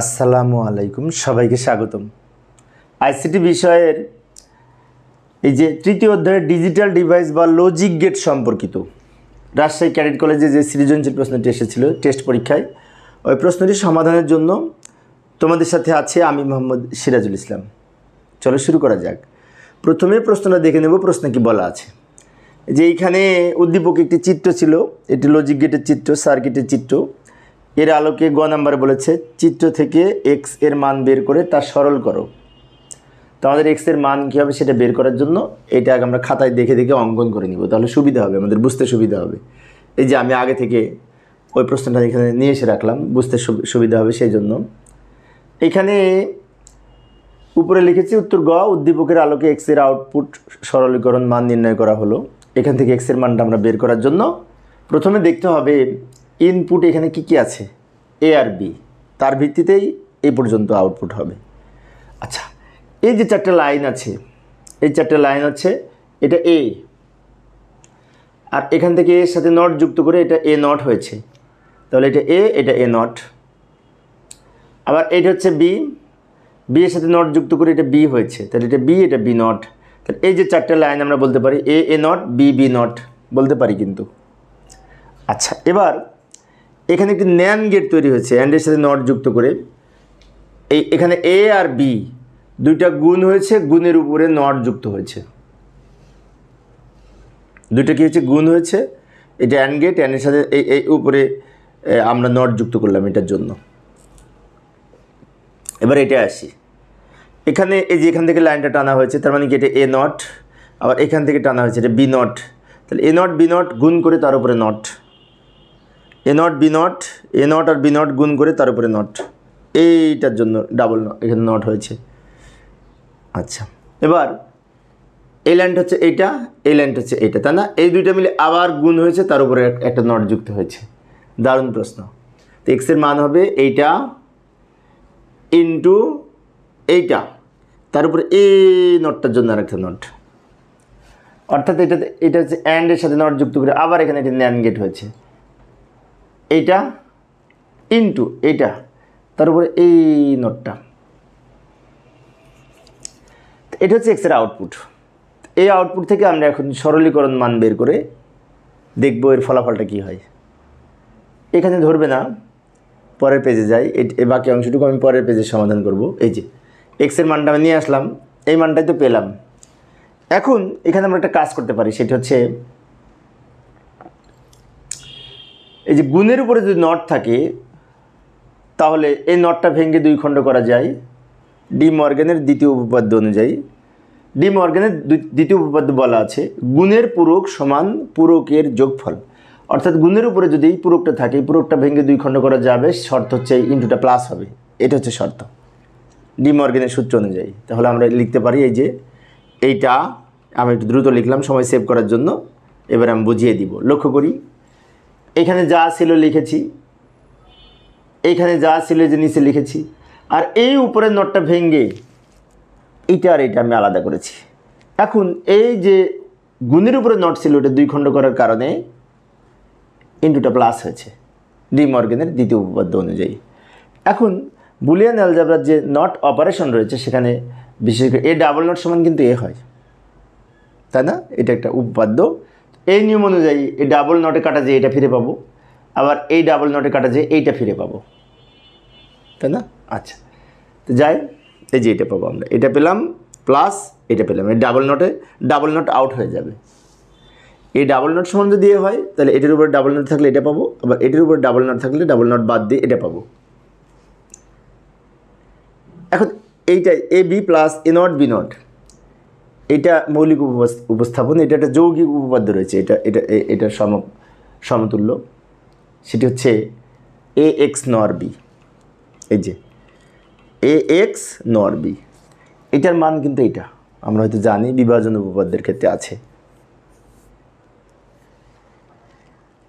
আসসালামু আলাইকুম, সবাইকে স্বাগতম। আইসিটি বিষয়ের এই যে তৃতীয় অধ্যায়ে ডিজিটাল ডিভাইস বা লজিক গেট সম্পর্কিত, রাজশাহী ক্যাডেট কলেজে যে সৃজনশীল প্রশ্নটি এসেছিল টেস্ট পরীক্ষায়, ওই প্রশ্নটি সমাধানের জন্য তোমাদের সাথে আছে আমি মোহাম্মদ সিরাজুল ইসলাম। চলো শুরু করা যাক। প্রথমে প্রশ্নটা দেখে নেব, প্রশ্ন কি বলা আছে। যে এইখানে উদ্দীপক একটি চিত্র ছিল, এটি লজিক গেটের চিত্র সার্কিটের চিত্র। এর আলোকে গ নাম্বার বলেছে, চিত্র থেকে এক্সের মান বের করে তা সরল করো। তো আমাদের এক্সের মান কী হবে সেটা বের করার জন্য? এটা আগে আমরা খাতায় দেখে দেখে অঙ্কন করে নিব, তাহলে সুবিধা হবে, আমাদের বুঝতে সুবিধা হবে। এই যে আমি আগে থেকে ওই প্রশ্নটা এখানে নিয়ে এসে রাখলাম, বুঝতে সুবি- সুবিধা হবে সেই জন্য এখানে উপরে লিখেছি, উত্তর গ, উদ্দীপকের আলোকে এক্সের আউটপুট সরলীকরণ মান নির্ণয় করা হলো। এখান থেকে এক্সের মানটা আমরা বের করার জন্য প্রথমে দেখতে হবে ইনপুট এখানে কি কি আছে? এ আর বি তার ভিত্তিতেই এ পর্যন্ত আউটপুট হবে। আচ্ছা এই যে চারটে লাইন আছে, এই চারটে লাইন আছে এটা এ আর এখান থেকে এর সাথে নট যুক্ত করে এটা এ নট হয়েছে। তাহলে এটা এ এটা এ নট আবার এটা হচ্ছে বি বি এর সাথে নট যুক্ত করে এটা বি হয়েছে। তাহলে এটা বি এটা বি নট তাহলে এই যে চারটে লাইন আমরা বলতে পারি A A not B B not বলতে পারি কিন্তু। আচ্ছা এবার এখানে একটি ন্যান গেট তৈরি হয়েছে অ্যান্ডের সাথে নট যুক্ত করে। এই, এখানে এ আর বি দুইটা গুণ হয়েছে, গুণের উপরে নট যুক্ত হয়েছে। দুইটা কী হয়েছে? গুণ হয়েছে। এটা অ্যান্ড গেট অ্যান্ডের সাথে এই এই উপরে আমরা নট যুক্ত করলাম এটার জন্য। এবার এটা আসি। এখানে এই যে এখান থেকে লাইনটা টানা হয়েছে, তার মানে কি এটা এ নট আবার এখান থেকে টানা হয়েছে, এটা বি নট তাহলে এ নট বি নট গুণ করে তার উপরে not A not B not A not R B not গুণ করে তার উপরে নট এইটার জন্য ডাবল এখানে নট হয়েছে। আচ্ছা এবার এই লাইনটা হচ্ছে এইটা এই লাইনটা হচ্ছে এইটা, তাই না? এই দুইটা মিলে আবার গুণ হয়েছে, তার উপরে এক- একটা নট যুক্ত হয়েছে। দারুণ প্রশ্ন। তো এক্সের মান হবে এইটা ইন্টু এইটা। তার উপরে এই নটটার জন্য আরেকটা নট অর্থাৎ এটা এটা হচ্ছে অ্যান্ডের সাথে নট যুক্ত করে আবার এখানে একটা ন্যান গেট হয়েছে। এইটা ইন্টু এইটা। তার উপরে এই নোটটা। এটা হচ্ছে এক্সের আউটপুট এই আউটপুট থেকে আমরা এখন সরলীকরণ মান বের করে দেখব এর ফলাফলটা কী হয়। এখানে ধরবে না, পরের পেজে যাই। এই বাকি অংশটুকু আমি পরের পেজে সমাধান করব। এই যে এক্সের মানটা আমি নিয়ে আসলাম, এই মানটাই তো পেলাম। এখন এখানে আমরা একটা কাজ করতে পারি, সেটা হচ্ছে এই যে গুণের উপরে যদি নট থাকে, তাহলে এই নটটা ভেঙে দুই খণ্ড করা যায়। ডি মর্গানের দ্বিতীয় উপপাদ্য অনুযায়ী। ডি মর্গানের দ্বিতীয় উপপাদ্য বলা আছে, গুণের পূরক সমান পূরকের যোগফল। অর্থাৎ গুণের উপরে যদি এই পূরকটা থাকে, এই পূরকটা ভেঙে দুই খণ্ড করা যাবে, শর্ত হচ্ছে এই ইন্টুটা প্লাস হবে। এটা হচ্ছে শর্ত। ডি মর্গানের সূত্র অনুযায়ী। তাহলে আমরা লিখতে পারি এই যে, এইটা আমি একটু দ্রুত লিখলাম, সময় সেভ করার জন্য। এবার আমি বুঝিয়ে দিব। লক্ষ্য করি। এখানে যা ছিল লিখেছি এইখানে যা ছিল যে নিচে লিখেছি, আর এই উপরের নোটটা ভেঙে এটা আর এটা আমি আলাদা করেছি। এখন এই যে গুণের উপরে নট ছিল ওটা দুই খণ্ড করার কারণে ইন্টুটা প্লাস হয়েছে, ডি মর্গেনের দ্বিতীয় উপপাদ্য অনুযায়ী। এখন বুলিয়ান অ্যালজাবরার যে নট অপারেশন রয়েছে সেখানে বিশেষ করে এ ডাবল নট সমান কিন্তু এ হয়। তাই না? এটা একটা উপপাদ্য। এই নিয়ম অনুযায়ী এই ডাবল নটে কাটা যে এটা ফিরে পাবো। আবার এই ডাবল নটে কাটা যে এইটা ফিরে পাবো। তাই না? আচ্ছা। তো যাই, এই যে এটা পাবো আমরা। এটা পেলাম প্লাস এটা পেলাম। এই ডাবল নটে ডাবল নট আউট হয়ে যাবে। এই ডাবল নট সমান যদি এ হয়, তাহলে এটার উপরে ডাবল নট থাকলে এটা পাবো। আবার এটার উপরে ডাবল নট থাকলে ডাবল নট বাদ দিয়ে এটা পাবো। এখন এইটাই, A B plus A not B not. এটা মৌলিক উপস- উপস্থাপন, এটা একটা যৌগিক উপপাদ্য রয়েছে, এটা এটা এটা সম সমতুল্য। সেটি হচ্ছে এ এক্স নর বি এই যে এ এক্স নর বি এটার মান কিন্তু এটা আমরা হয়তো জানি বিভাজন উপপাদ্যের ক্ষেত্রে আছে।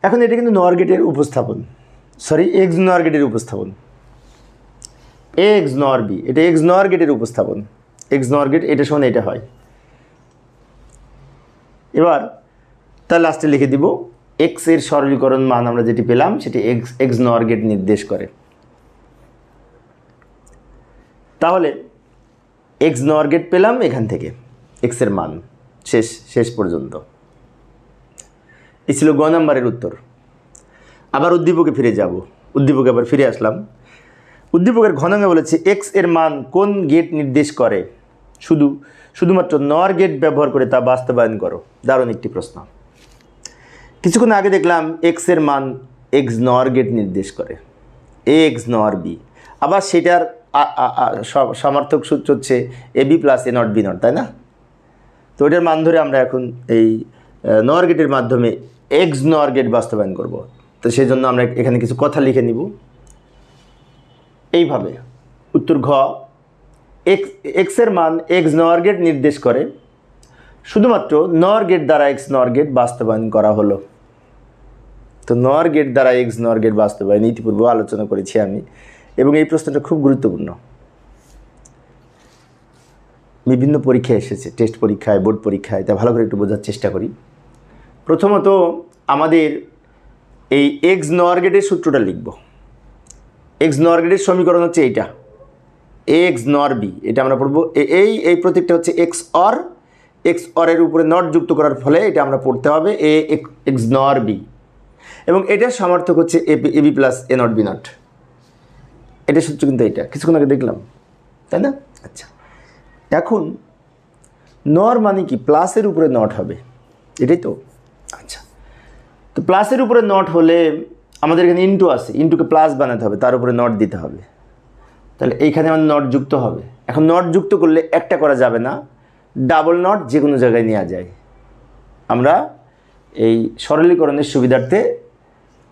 এখন এটা কিন্তু নর গেটের উপস্থাপন। সরি এক্স নর গেটের উপস্থাপন। এক্স নর বি এটা এক্স নর গেটের উপস্থাপন। এক্স নর গেট, এটা সমান এটা হয়। এবার, তার লাস্টে লিখে দিব এক্সের সরলীকরণ মান আমরা যেটি পেলাম, সেটি এক্স এক্স নর গেট নির্দেশ করে। তাহলে এক্স নর গেট পেলাম এখান থেকে এক্সের মান, শেষ শেষ পর্যন্ত। এ ছিল গ নাম্বারের উত্তর। আবার উদ্দীপকে ফিরে যাব। উদ্দীপকে আবার ফিরে আসলাম। উদ্দীপকের ঘনাঙ্গে বলেছে এক্সের মান কোন গেট নির্দেশ করে? শুধু শুধুমাত্র নর গেট ব্যবহার করে তা বাস্তবায়ন করো। দারুণ একটি প্রশ্ন। কিছুক্ষণ আগে দেখলাম এক্সের মান এক্স নর গেট নির্দেশ করে। এ এক্স নর বি আবার সেটার সমার্থক সূত্র হচ্ছে A B plus A not B not তাই না? তো এটার মান ধরে আমরা এখন এই নর গেটের মাধ্যমে এক্স নর গেট বাস্তবায়ন করব। তো সেই জন্য আমরা এখানে কিছু কথা লিখে নিব। এইভাবে। উত্তর ঘ। এক্স এক্সের মান এক্স নর গেট নির্দেশ করে। শুধুমাত্র নর গেট দ্বারা এক্স নর গেট বাস্তবায়ন করা হলো। তো নর গেট দ্বারা এক্স নর গেট বাস্তবায়ন, ইতিপূর্বে আলোচনা করেছি আমি, এবং এই প্রশ্নটা খুব গুরুত্বপূর্ণ। বিভিন্ন পরীক্ষায় এসেছে টেস্ট পরীক্ষায় বোর্ড পরীক্ষায়, তা ভালো করে একটু বোঝার চেষ্টা করি। প্রথমত আমাদের এই এক্স নর গেটের সূত্রটা লিখব। এক্স নর গেটের সমীকরণ হচ্ছে এইটা। এক্স নর বি, এটা আমরা পড়ব। এই এই প্রতীকটা হচ্ছে এক্স অর। এক্স অরের উপরে নট যুক্ত করার ফলে এটা আমরা পড়তে হবে এ এক্স নর বি। এবং এটার সমার্থক হচ্ছে A A, B plus A not B not. এটার সূত্র কিন্তু এটা কিছুক্ষণ আগে দেখলাম, তাই না? আচ্ছা এখন নর মানে কি? প্লাসের উপরে নট হবে, এটাই তো? আচ্ছা তো প্লাসের উপরে নট হলে আমাদের এখানে ইন্টু আছে, ইন্টুকে প্লাস বানাতে হবে, তার উপরে নট দিতে হবে। তাহলে এইখানে আমার নট যুক্ত হবে। এখন নট যুক্ত করলে একটা করা যাবে না। ডাবল নট যে কোনো জায়গায় নেওয়া যায়। আমরা এই সরলীকরণের সুবিধার্থে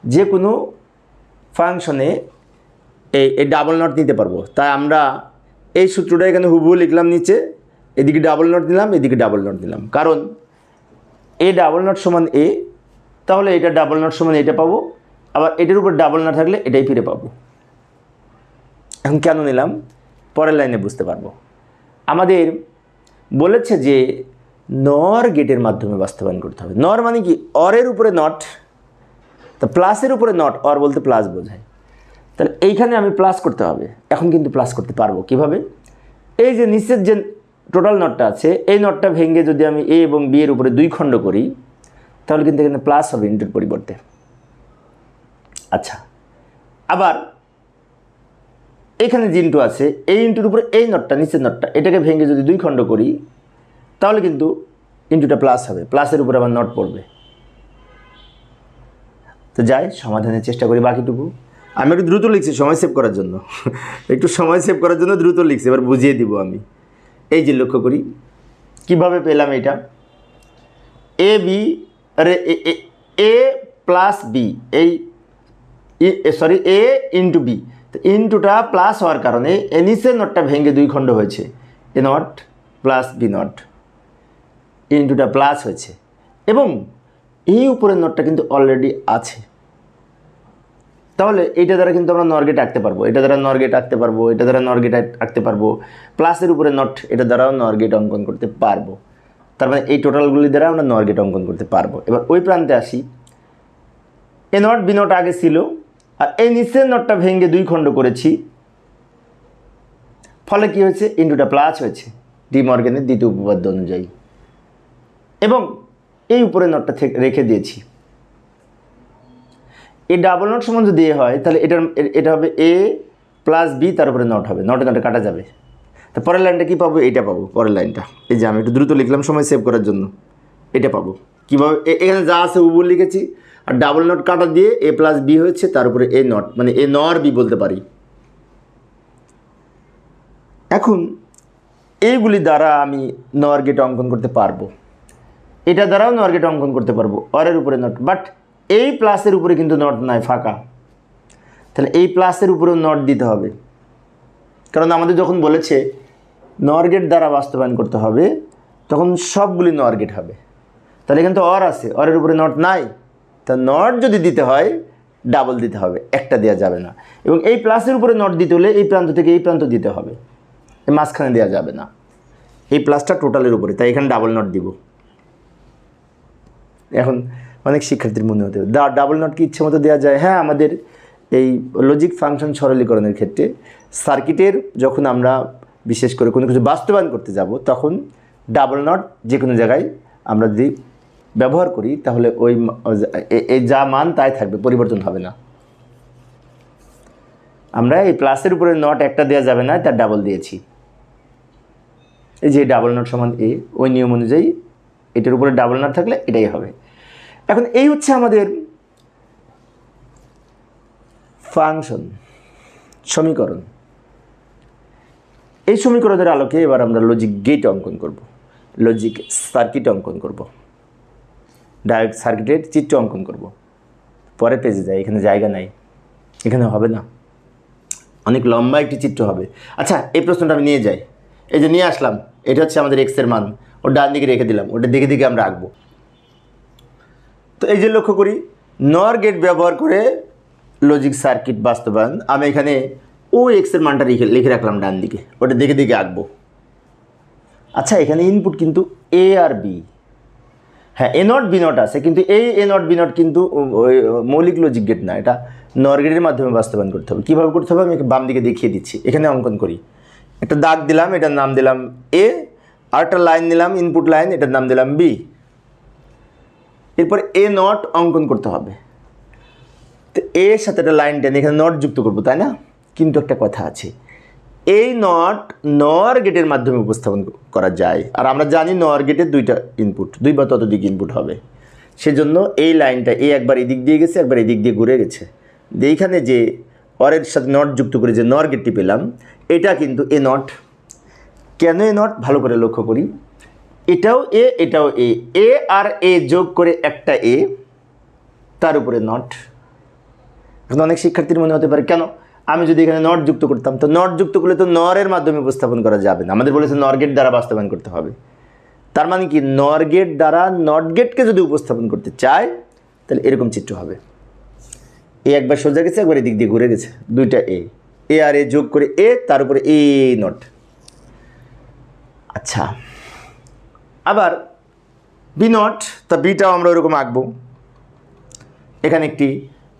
যে কোনো ফাংশনে এই এই ডাবল নট নিতে পারব। তাই আমরা এই সূত্রটা এখানে হুবহু লিখলাম নিচে, এদিকে ডাবল নট নিলাম, এদিকে ডাবল নট নিলাম। কারণ এ ডাবল নট সমান এ, তাহলে এটা ডাবল নট সমান এটা পাবো। আবার এটার উপর ডাবল নট থাকলে এটাই ফিরে পাবো। এখন কেন নিলাম? পরের লাইনে বুঝতে পারব। আমাদের বলেছে যে নর গেটের মাধ্যমে বাস্তবায়ন করতে হবে। নর মানে কি? অরের উপরে নট। তা প্লাসের উপরে নট, অর বলতে প্লাস বোঝায়। তাহলে এইখানে আমি প্লাস করতে হবে। এখন কিন্তু প্লাস করতে পারব কীভাবে? এই যে নিচের যে টোটাল নটটা আছে, এই নটটা ভেঙে যদি আমি এ এবং বি এর উপরে দুই খণ্ড করি, তাহলে কিন্তু এখানে প্লাস হবে ইন্টুর পরিবর্তে। আচ্ছা। আবার এখানে যে ইন্টু আছে, এই ইন্টুর উপরে এই নটটা, নিচের নটটা, এটাকে ভেঙে যদি দুই খণ্ড করি, তাহলে কিন্তু ইন্টুটা প্লাস হবে। প্লাসের উপরে আবার নট পড়বে। তো যাই, সমাধানের চেষ্টা করি বাকিটুকু। আমি একটু দ্রুত লিখছি, সময় সেভ করার জন্য। একটু সময় সেভ করার জন্য দ্রুত লিখছি, এবার বুঝিয়ে দিব আমি। এই যে লক্ষ্য করি, কীভাবে পেলাম এটা? এ বি আরে, এ প্লাস বি এই সরি এ ইন্টু বি ইন্টুটা প্লাস হওয়ার কারণে এ নিচের নটটা ভেঙে দুই খণ্ড হয়েছে। A not plus B not. ইন্টুটা plus হয়েছে। এবং এই উপরের নটটা কিন্তু অলরেডি আছে। তাহলে এইটা দ্বারা কিন্তু আমরা নরগেট আঁকতে পারব। এটা দ্বারা নরগেট আঁকতে পারব, এটা দ্বারা নরগেট আঁকতে পারব। প্লাসের উপরে নট, এটা দ্বারাও নরগেট অঙ্কন করতে পারব। তার মানে এই টোটালগুলি দ্বারা আমরা নরগেট অঙ্কন করতে পারব। এবার ওই প্রান্তে আসি। এ নট, বি নট আগে ছিল। আর এই নিচের নটটা ভেঙে দুই খণ্ড করেছি। ফলে কি হয়েছে? ইন্টুটা প্লাস হয়েছে। ডি মর্গেনের দ্বিতীয় উপপাদ্য অনুযায়ী। এবং এই উপরে নটটা রেখে দিয়েছি। এই ডাবল নট সমান যদি হয়, তাহলে এটার এটা হবে এ প্লাস বি তার উপরে নট হবে। নটে নটে কাটা যাবে। তা পরের লাইনটা কী পাবো? এটা পাবো, পরের লাইনটা। এই যে আমি একটু দ্রুত লিখলাম, সময় সেভ করার জন্য। এটা পাবো। কীভাবে? এখানে যা আছে উবুল লিখেছি। আর ডাবল নট কাটা দিয়ে এ প্লাস বি হয়েছে, তার উপরে এ নট মানে এ নর বি বলতে পারি। এখন এইগুলি দ্বারা আমি নর গেট অঙ্কন করতে পারব। এটা দ্বারাও নর গেট অঙ্কন করতে পারব অরের উপরে নট বাট এই প্লাসের উপরে কিন্তু নট নাই, ফাঁকা। তাহলে এই প্লাসের উপরেও নট দিতে হবে। কারণ আমাদের যখন বলেছে নর গেট দ্বারা বাস্তবায়ন করতে হবে, তখন সবগুলি নর গেট হবে। তাহলে কিন্তু অর আছে অরের উপরে নট নাই। তা নট যদি দিতে হয় ডাবল দিতে হবে, একটা দেওয়া যাবে না। এবং এই প্লাসের উপরে নট দিতে হলে এই প্রান্ত থেকে এই প্রান্ত দিতে হবে। মাঝখানে দেওয়া যাবে না। এই প্লাসটা টোটালের উপরে, তাই এখানে ডাবল নট দিব। এখন অনেক শিক্ষার্থীর মনে হতে দা ডাবল নট কি ইচ্ছে মতো দেওয়া যায়? হ্যাঁ আমাদের এই লজিক ফাংশন সরলীকরণের ক্ষেত্রে সার্কিটের যখন আমরা বিশেষ করে কোনো কিছু বাস্তবায়ন করতে যাব, তখন ডাবল নট যে কোনো জায়গায় আমরা যদি ব্যবহার করি, তাহলে ওই যা মান তাই থাকবে, পরিবর্তন হবে না। আমরা এই প্লাসের উপরে নট একটা দেওয়া যাবে না, তার ডাবল দিয়েছি। এই যে ডাবল নট সমান এ ওই নিয়ম অনুযায়ী এটার উপরে ডাবল নট থাকলে এটাই হবে। এখন এই হচ্ছে আমাদের ফাংশন সমীকরণ। এই সমীকরণের আলোকে এবার আমরা লজিক গেট অঙ্কন করব। লজিক সার্কিট অঙ্কন করব। ডায়োড সার্কিটের চিত্র অঙ্কন করব। পরে পেজে যাই, এখানে জায়গা নাই। এখানে হবে না। অনেক লম্বা একটি চিত্র হবে। আচ্ছা এই প্রশ্নটা আমি নিয়ে যাই। এই যে নিয়ে আসলাম, এটা হচ্ছে আমাদের এক্সের মান। ও ডান দিকে রেখে দিলাম, ওটা দিকে দিকে আমরা আঁকবো। তো এই যে লক্ষ্য করি নর গেট ব্যবহার করে লজিক সার্কিট বাস্তবায়ন। আমি এখানে ও এক্সের মানটা লিখে লিখে রাখলাম ডান দিকে। ওটা দিকে দিকে আঁকবো। আচ্ছা এখানে ইনপুট কিন্তু এ আর বি হ্যাঁ এ নট আছে, কিন্তু এই এ নট বি নট কিন্তু মৌলিক লজিক গেট না। এটা নরগেটের মাধ্যমে বাস্তবায়ন করতে হবে। কীভাবে করতে হবে? আমি বাম দিকে দেখিয়ে দিচ্ছি। এখানে অঙ্কন করি। একটা দাগ দিলাম, এটার নাম দিলাম এ আর একটা লাইন দিলাম ইনপুট লাইন এটার নাম দিলাম বি এরপর এ নট অঙ্কন করতে হবে। তো এর সাথে একটা লাইন টেনে এখানে নট যুক্ত করব, তাই না? কিন্তু একটা কথা আছে। এই নট, নর গেটের মাধ্যমে উপস্থাপন করা যায়। আর আমরা জানি নর গেটের দুইটা ইনপুট দুই বা ততোধিক ইনপুট হবে। সেজন্য এই লাইনটা এ একবার এদিক দিয়ে গেছে, একবার এদিক দিয়ে ঘুরে গেছে। এইখানে যে অরের সাথে নট যুক্ত করে যে নর গেটটি পেলাম, এটা কিন্তু এ নট। কেন এ নট? ভালো করে লক্ষ্য করি। এটাও এ এটাও এ। এ আর এ যোগ করে একটা এ, তার উপরে নট। এখন অনেক শিক্ষার্থীর মনে হতে পারে, কেন? আমি যদি এখানে নট যুক্ত করতাম, তো নট যুক্ত করলে তো নরের মাধ্যমে উপস্থাপন করা যাবে না। আমাদের বলেছে নরগেট দ্বারা বাস্তবায়ন করতে হবে। তার মানে কি? নরগেট দ্বারা নট গেটকে যদি উপস্থাপন করতে চায়, তাহলে এরকম চিত্র হবে। এ একবার সোজা গেছে, একবার এদিক দিয়ে ঘুরে গেছে। দুইটা এ। এ আর এ যোগ করে এ, তার উপরে এ নট আচ্ছা। আবার বি নট তা বিটাও আমরা ওরকম আঁকবো। এখানে একটি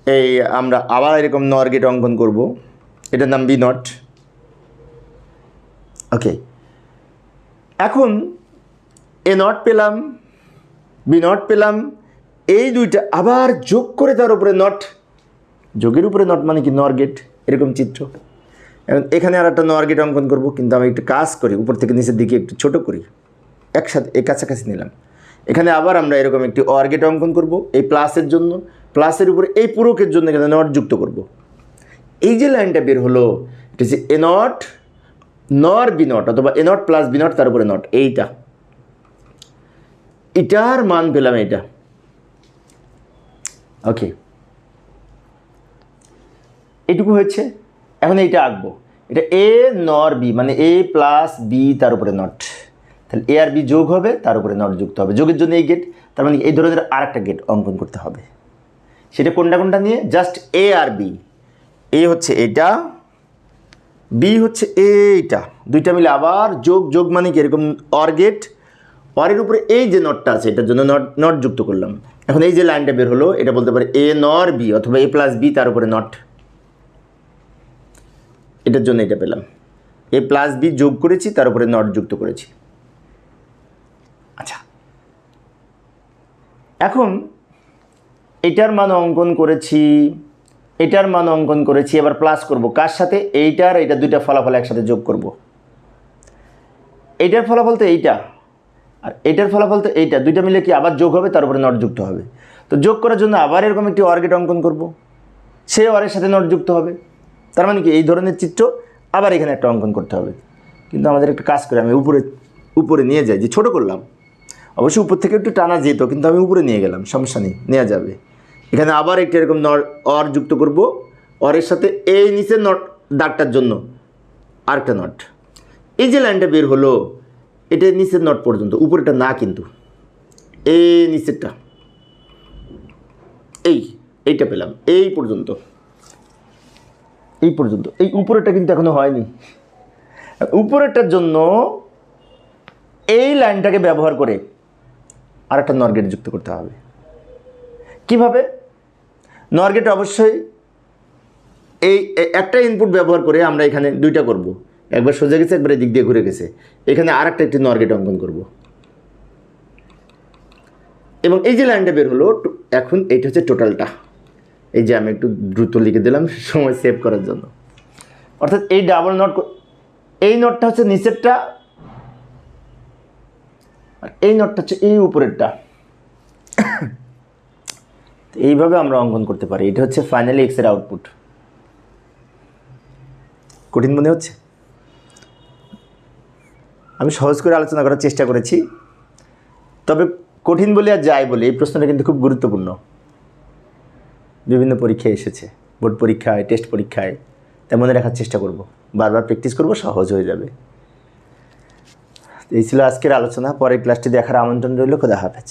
এই আমরা আবার এরকম নর গেট অঙ্কন করব। এটার নাম বি নট। ওকে। এখন এ নট পেলাম, বি নট পেলাম, এই দুইটা আবার যোগ করে তার উপরে নট। যোগের উপরে নট মানে কি নর গেট? এরকম চিত্র। এখন এখানে আর একটা নর গেট অঙ্কন করব, কিন্তু আমি একটু কাজ করি, উপর থেকে নিচের দিকে একটু ছোট করি। একসাথে, এ কাছাকাছি নিলাম। এখানে আবার আমরা এরকম একটি অর্গেট অঙ্কন করব, এই প্লাসের জন্য। প্লাসের উপরে এই পুরকের জন্য এখানে নট যুক্ত করব। এই যে লাইনটা বের হলো, এটা হচ্ছে A not nor B not অথবা A not plus B not তার উপরে নট এইটা। এটার মান পেলাম এটা ওকে এটুকু হয়েছে। এখন এইটা আঁকবো। এটা এ নর বি মানে এ প্লাস বি তার উপরে নট তাহলে এ আর বি যোগ হবে, তার উপরে নট যুক্ত হবে। যোগের জন্য এই গেট তার মানে এই ধরনের আর একটা গেট অঙ্কন করতে হবে। সেটা কোনটা কোনটা নিয়ে? Just a R B A হচ্ছে এটা বি হচ্ছে এইটা। দুইটা মিলে আবার যোগ যোগ মানে কি? এরকম অর গেট অরের উপরে এই যে নটটা আছে, এটার জন্য নট নট যুক্ত করলাম। এখন এই যে লাইনটা বের হলো, এটা বলতে পারে এ নর বি অথবা এ প্লাস বি তার উপরে নট এটার জন্য এটা পেলাম। এ প্লাস বি যোগ করেছি, তার উপরে নট যুক্ত করেছি। আচ্ছা। এখন এটার মান অঙ্কন করেছি, এটার মান অঙ্কন করেছি, এবার প্লাস করব। কার সাথে? এইটার এটা দুইটা ফলাফল একসাথে যোগ করব। এইটার ফলাফল তো এইটা। আর এটার ফলাফল তো এইটা। দুইটা মিলে কি আবার যোগ হবে? তার উপরে নট যুক্ত হবে। তো যোগ করার জন্য আবার এরকম একটি অর্গেট অঙ্কন করব। সে অরের সাথে নট যুক্ত হবে। তার মানে কি? এই ধরনের চিত্র আবার এখানে একটা অঙ্কন করতে হবে। কিন্তু আমাদের একটা কাজ করে, আমি উপরে উপরে নিয়ে যাই। যে ছোট করলাম। অবশ্যই উপর থেকে একটু টানা যেত, কিন্তু আমি উপরে নিয়ে গেলাম। সমস্যা নেই, নেওয়া যাবে। এখানে আবার একটি এরকম নর অর যুক্ত করব। অরের সাথে এই নিচের নট, দাগটার জন্য আরেকটা নট। এই যে লাইনটা বের হলো, এটা নিচের নট পর্যন্ত উপরেটা না কিন্তু। এই নিচেরটা। এই, এইটা পেলাম, এই পর্যন্ত। এই পর্যন্ত, এই উপরেরটা কিন্তু এখনও হয়নি। উপরেরটার জন্য এই লাইনটাকে ব্যবহার করে আরেকটা নরগেট যুক্ত করতে হবে। কীভাবে? নরগেট অবশ্যই এই একটা ইনপুট ব্যবহার করে আমরা এখানে দুইটা করব। একবার সোজা গেছে, একবার এদিক দিয়ে ঘুরে গেছে। এখানে আর একটা একটি নর্গেট অঙ্কন করব। এবং এই যে লাইনটা বের হলো এখন এইটা হচ্ছে টোটালটা এই যে আমি একটু দ্রুত লিখে দিলাম, সময় সেভ করার জন্য। অর্থাৎ এই ডাবল নট এই নটটা হচ্ছে নিচেরটা, আর এই নটটা হচ্ছে এই উপরেরটা। তো এইভাবে আমরা অঙ্কন করতে পারি। এটা হচ্ছে ফাইনালি এক্সের আউটপুট কঠিন মনে হচ্ছে? আমি সহজ করে আলোচনা করার চেষ্টা করেছি। তবে কঠিন বলে আর যাই বলে এই প্রশ্নটা কিন্তু খুব গুরুত্বপূর্ণ। বিভিন্ন পরীক্ষায় এসেছে। বোর্ড পরীক্ষায়, টেস্ট পরীক্ষায়, তাই মনে রাখার চেষ্টা করব। বারবার প্র্যাকটিস করব, সহজ হয়ে যাবে। এই ছিল আজকের আলোচনা। পরের ক্লাসটি দেখার আমন্ত্রণ রইল। খোদা হাফেজ।